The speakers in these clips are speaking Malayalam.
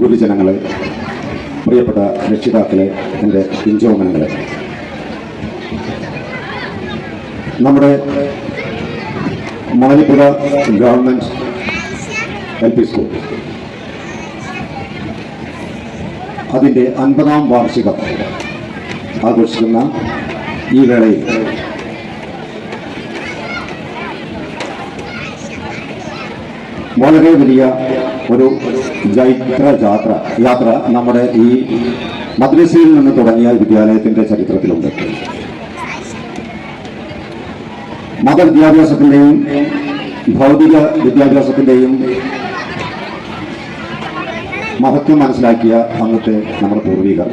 പൊതുജനങ്ങളെ പ്രിയപ്പെട്ട രക്ഷിതാക്കളെ എന്റെ പിഞ്ചോമനങ്ങളെ. നമ്മുടെ Malippuzha government L P school അതിന്റെ അൻപതാം വാർഷികം ആഘോഷിക്കുന്ന ഈ വേളയിൽ വളരെ വലിയ ഒരു ജൈത്ര ജാത്ര യാത്ര നമ്മുടെ ഈ മദ്രസയിൽ നിന്ന് തുടങ്ങിയ വിദ്യാലയത്തിന്റെ ചരിത്രത്തിലുണ്ട്. മതവിദ്യാഭ്യാസത്തിന്റെയും ഭൗതിക വിദ്യാഭ്യാസത്തിന്റെയും മഹത്വം മനസ്സിലാക്കിയ അന്നത്തെ നമ്മുടെ പൂർവികർ.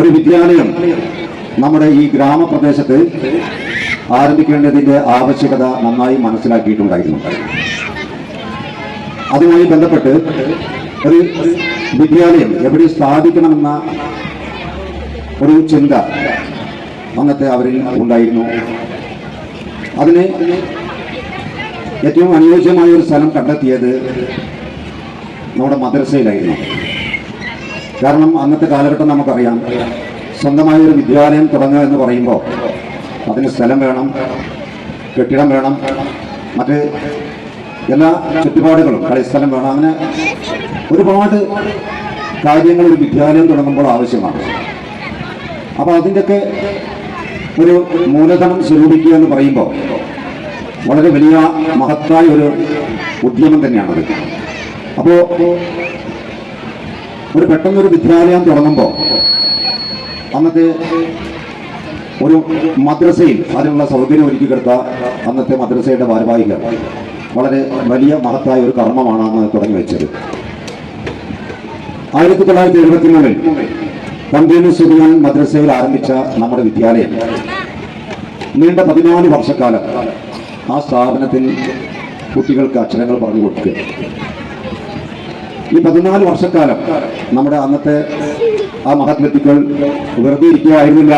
ഒരു വിദ്യാലയം നമ്മുടെ ഈ ഗ്രാമപ്രദേശത്ത് ആരംഭിക്കേണ്ടതിന്റെ ആവശ്യകത നന്നായി മനസ്സിലാക്കിയിട്ടുണ്ടായിരുന്നു. അതുമായി ബന്ധപ്പെട്ട് ഒരു വിദ്യാലയം എവിടെ സ്ഥാപിക്കണമെന്ന ഒരു ചിന്ത അന്നത്തെ അവരിൽ ഉണ്ടായിരുന്നു. അതിന് ഏറ്റവും അനുയോജ്യമായ ഒരു സ്ഥലം കണ്ടെത്തിയത് നമ്മുടെ മദ്രസയിലായിരുന്നു. കാരണം അന്നത്തെ കാലഘട്ടം നമുക്കറിയാം സ്വന്തമായ ഒരു വിദ്യാലയം തുടങ്ങുക എന്ന് പറയുമ്പോൾ അതിന് സ്ഥലം വേണം കെട്ടിടം വേണം മറ്റ് എല്ലാ ചുറ്റുപാടുകളും കളിസ്ഥലം വേണം. അങ്ങനെ ഒരുപാട് കാര്യങ്ങൾ ഒരു വിദ്യാലയം തുടങ്ങുമ്പോൾ ആവശ്യമാണ്. അപ്പോൾ അതിന്റെയൊക്കെ ഒരു മൂലധനം സ്വരൂപിക്കുക എന്ന് പറയുമ്പോൾ വളരെ വലിയ മഹത്തായ ഒരു ഉദ്യമം തന്നെയാണത്. അപ്പോൾ ഒരു പെട്ടെന്നൊരു വിദ്യാലയം തുടങ്ങുമ്പോൾ അന്നത്തെ ഒരു മദ്രസയിൽ അതിനുള്ള സൗകര്യം ഒരുക്കി കൊടുത്ത അന്നത്തെ മദ്രസയുടെ ഭാരവാഹികൾ വളരെ വലിയ മഹത്തായ ഒരു കർമ്മമാണ് അന്ന് തുടങ്ങി വെച്ചത്. ആയിരത്തി തൊള്ളായിരത്തി എഴുപത്തി മൂന്നിൽ സുബിയാൻ മദ്രസയിൽ ആരംഭിച്ച നമ്മുടെ വിദ്യാലയം. നീണ്ട പതിനാല് വർഷക്കാലം ആ സ്ഥാപനത്തിൽ കുട്ടികൾക്ക് അക്ഷരങ്ങൾ പറഞ്ഞു കൊടുക്കുക. ഈ പതിനാല് വർഷക്കാലം നമ്മുടെ അന്നത്തെ ആ മഹത് വ്യക്തികൾ വെറുതെ ഇരിക്കുകയായിരുന്നില്ല.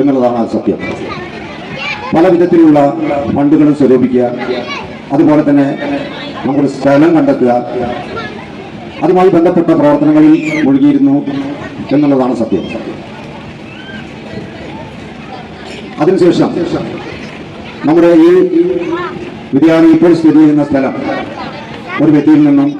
എന്നുള്ളതാണ് സത്യം. പല വിധത്തിലുള്ള ഫണ്ടുകളും സ്വരൂപിക്കുക അതുപോലെ തന്നെ നമ്മുടെ സ്ഥലം കണ്ടെത്തുക അതുമായി ബന്ധപ്പെട്ട പ്രവർത്തനങ്ങളിൽ മുഴുകിയിരുന്നു എന്നുള്ളതാണ് സത്യം. അതിനുശേഷം നമ്മുടെ ഈ വിദ്യാലയം ഇപ്പോൾ സ്ഥിതി ചെയ്യുന്ന സ്ഥലം ഒരു വ്യക്തിയിൽ നിന്നും